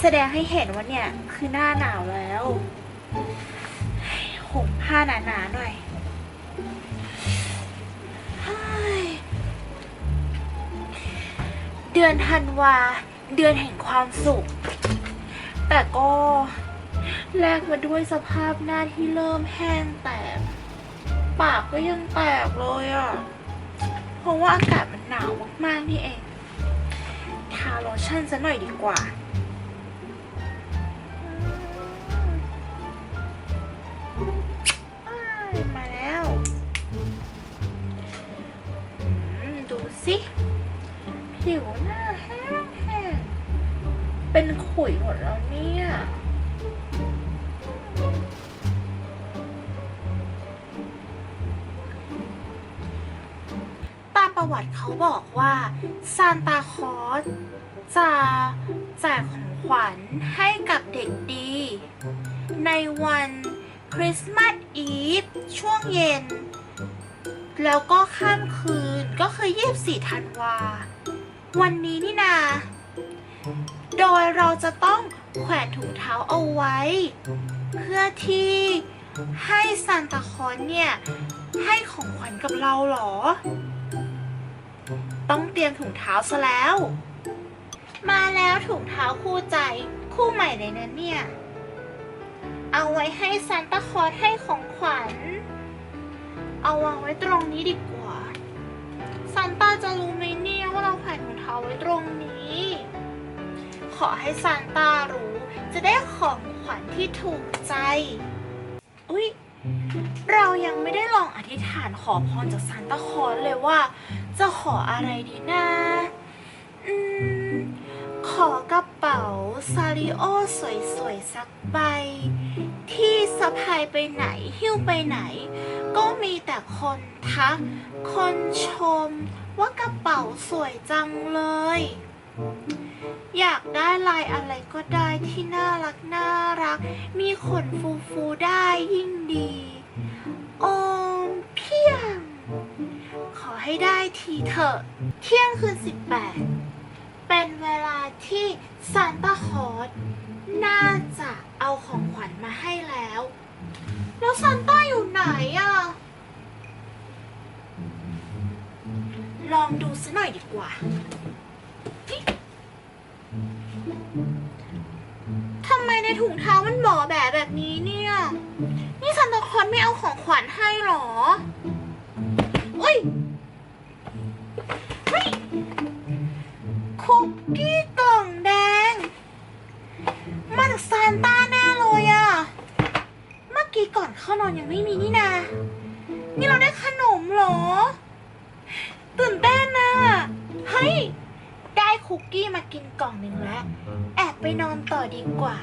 แสดงให้เห็นว่าเนี่ยคือหน้าหนาวแล้วห่มผ้าหนาๆหน่อยเดือนธันวา เดือนแห่งความสุข แต่ก็แลกมาด้วยสภาพหน้าที่เริ่มแห้งแตกปากก็ยังแตกเลยอะ เพราะว่าอากาศมันหนาวมากๆนี่เอง ทาโลชั่นซะหน่อยดีกว่า ตามประวัติเขาบอกว่าซานตาคลอสจะแจกของขวัญให้กับเด็กดี ในวันคริสต์มาสอีฟช่วงเย็น แล้วก็ข้ามคืนก็คือ24ธันวา วันนี้นี่นา โดยเราจะต้อง แขวนถุงเท้าเอาไว้ เพื่อที่ให้ซานตาคลอสเนี่ย ให้ของขวัญกับเราหรอ ต้องเตรียมถุงเท้าซะแล้ว มาแล้วถุงเท้าคู่ใจคู่ใหม่เลยนะเนี่ย เอาไว้ให้ซานตาคลอสให้ของขวัญ เอาวางไว้ตรงนี้ดีกว่าซานตาจะรู้ไหมเนี่ยว่าเราแขวนถุงเท้าไว้ตรงนี้ ขอให้ซานต้ารู้ จะได้ของขวัญที่ถูกใจ อุ๊ย เรายังไม่ได้ลองอธิษฐานขอพรจากซานตาคลอสเลยว่า จะขออะไรดีนะอืมขอกระเป๋าซาริโอสวยๆสักใบ ที่สะพายไปไหนหิ้วไปไหน ก็มีแต่คนทัก คนชม ว่ากระเป๋าสวยจังเลย อะไรก็ได้ที่น่ารักน่ารัก มีขนฟูฟูๆได้ยิ่งดีโอมเพียง ขอให้ได้ทีเถอะ เที่ยงคืนสิบแปดเป็นเวลาที่ซานตาคอสน่าจะเอาของขวัญมาให้แล้ว แล้วซานต้าอยู่ไหนอะลองดูซะหน่อยดีกว่า ถุงเท้ามันหมอแบะแบบนี้เนี่ย นี่ซานตาคลอสไม่เอาของขวัญให้หรออุ้ยเฮ้ยคุกกี้กล่องแดง มาจากซานต้าแน่เลยอะเมื่อกี้ก่อนเข้านอนยังไม่มีนี่นา นี่เราได้ขนมเหรอ ตื่นเต้นนะเฮ้ย ได้คุกกี้มากินกล่องหนึ่งแล้ว แอบไปนอนต่อดีกว่า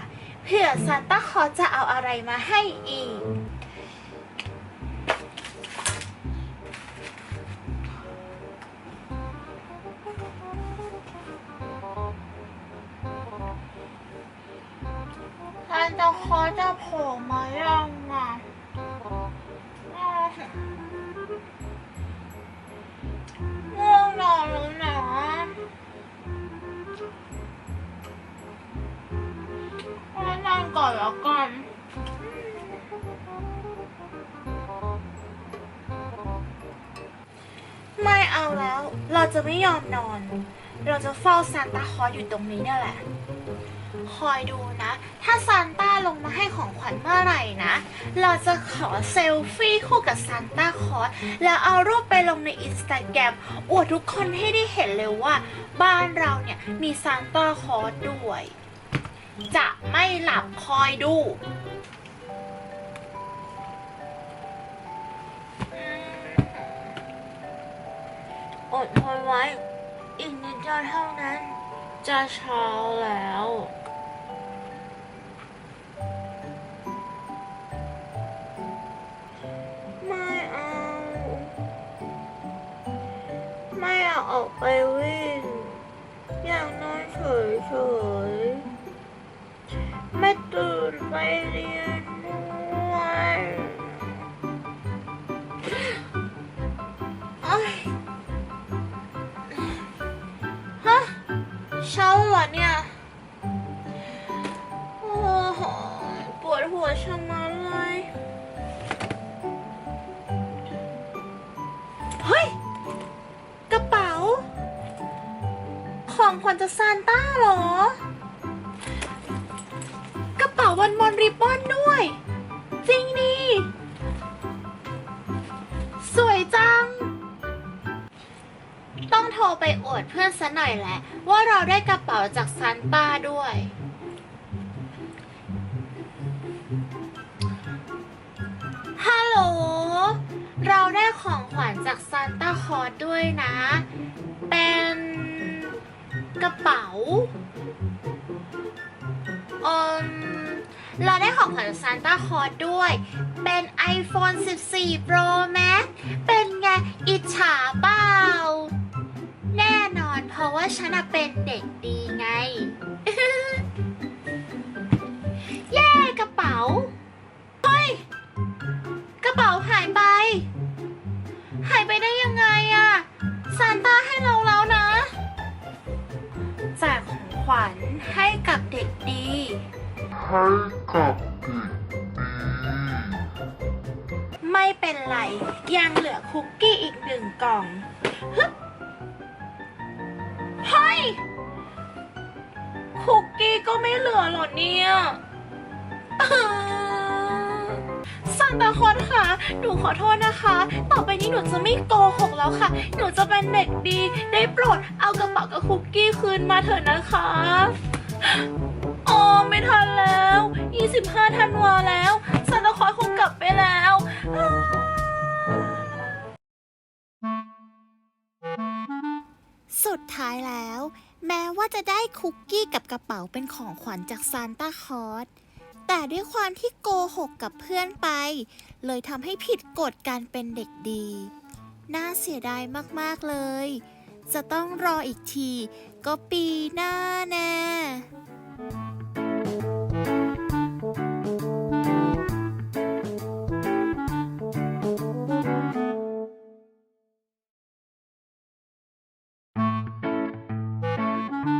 เผื่อซานต้าคลอสจะเอาอะไรมาให้อีก ซานตาคลอสจะโผล่มายังอะ ก่อนแล้วกันไม่เอาแล้ว เราจะไม่ยอมนอน เราจะเฝ้าซานตาคลอสอยู่ตรงนี้เนี่ยแหละ คอยดูนะ ถ้าซานต้าลงมาให้ของขวัญเมื่อไหร่นะ เราจะขอเซลฟี่คู่กับซานต้าคลอสแล้วเอารูปไปลงในอินสตาแกรมอวดทุกคนให้ได้เห็นเลยว่า บ้านเราเนี่ยมีซานต้าคลอสด้วย จะไม่หลับคอยดู อดทนไว้ อีกนิดเดียวเท่านั้น จะเช้าแล้วไม่เอาไม่อยากออกไปวิ่งอยากนอนเฉยๆ ไม่ตื่นไปเรียนด้วยโอ๊ยฮะเช้าเหรอเนี่ยวยชะมัดเลย เฮ้ย กระเป๋า ของขวัญจากซานต้าเหรอ วันมอนริบบอนด้วย จริงดิสวยจัง ต้องโทรไปอวดเพื่อนซะหน่อยแหละ ว่าเราได้กระเป๋าจากซานต้าด้วย ฮัลโหล เราได้ของขวัญจากซานต้าคลอสด้วยนะ เป็นกระเป๋าเอม เราได้ของขวัญจากซานต้าคลอสด้วย เป็น iPhone 14 Pro Max เป็นไงอิจฉาเปล่า แน่นอนเพราะว่าฉันน่ะเป็นเด็กดีไง เย้กระเป๋า ให้กับเด็กดีไม่เป็นไร ยังเหลือคุกกี้อีกหนึ่งกล่องฮึเฮ้ยคุกกี้ก็ไม่เหลือหรอเนี่ยซานตาคลอนค่ะ หนูขอโทษนะคะ ต่อไปนี้หนูจะไม่โกหกแล้วค่ะ หนูจะเป็นเด็กดี ได้โปรดเอากระเป๋ากับคุกกี้คืนมาเถอะนะคะ ลับไปแล้วสุดท้ายแล้ว แม้ว่าจะได้คุกกี้กับกระเป๋าเป็นของขวัญจากซานตาคลอสแต่ด้วยความที่โกหกกับเพื่อนไป เลยทำให้ผิดกฎการเป็นเด็กดี น่าเสียดายมาก ๆ เลย จะต้องรออีกที ก็ปีหน้าแน่